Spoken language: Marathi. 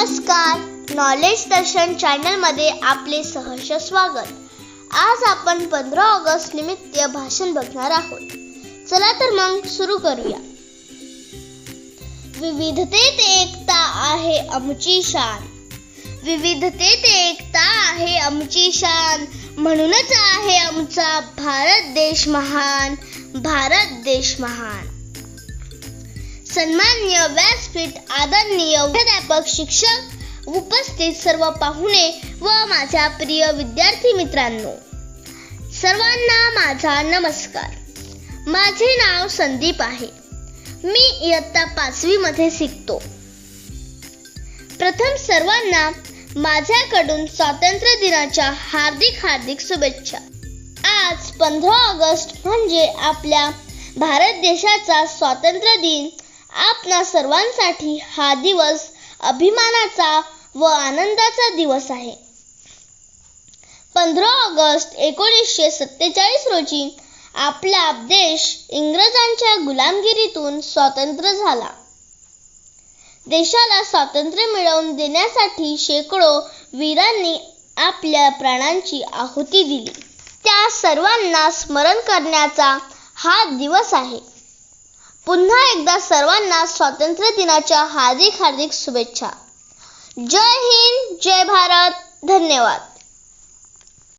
नमस्कार. नॉलेज दर्शन चॅनलमध्ये आपले सहर्ष स्वागत. आज आपण पंधरा ऑगस्ट निमित्त भाषण बघणार आहोत. चला तर मग सुरू करूया. विविधतेत एकता आहे आमची शान. विविधतेत एकता आहे आमची शान. म्हणूनच आहे आमचा भारत देश महान. भारत देश महान. सन्मान्य व्यासपीठ आदरणीय प्राध्यापक शिक्षक उपस्थित सर्व पाहुणे व माझ्या प्रिय विद्यार्थी मित्रांनो सर्वांना माझा नमस्कार. माझे नाव संदीप आहे. मी इयत्ता पाचवी मध्ये शिकतो. प्रथम सर्वांना माझ्याकडून स्वातंत्र्य दिनाच्या हार्दिक हार्दिक शुभेच्छा. आज पंधरा ऑगस्ट म्हणजे आपल्या भारत देशाचा स्वातंत्र्य दिन आपणा सर्वांसाठी हा दिवस अभिमानाचा व आनंदाचा दिवस आहे. पंधरा ऑगस्ट एकोणीसशे सत्तेचाळीस रोजी आपला देश इंग्रजांच्या गुलामगिरीतून स्वतंत्र झाला. देशाला स्वातंत्र्य मिळवून देण्यासाठी शेकडो वीरांनी आपल्या प्राणांची आहुती दिली. त्या सर्वांना स्मरण करण्याचा हा दिवस आहे. पुन्हा एकदा सर्वांना स्वातंत्र्य दिनाच्या हार्दिक हार्दिक शुभेच्छा. जय हिंद जय भारत. धन्यवाद.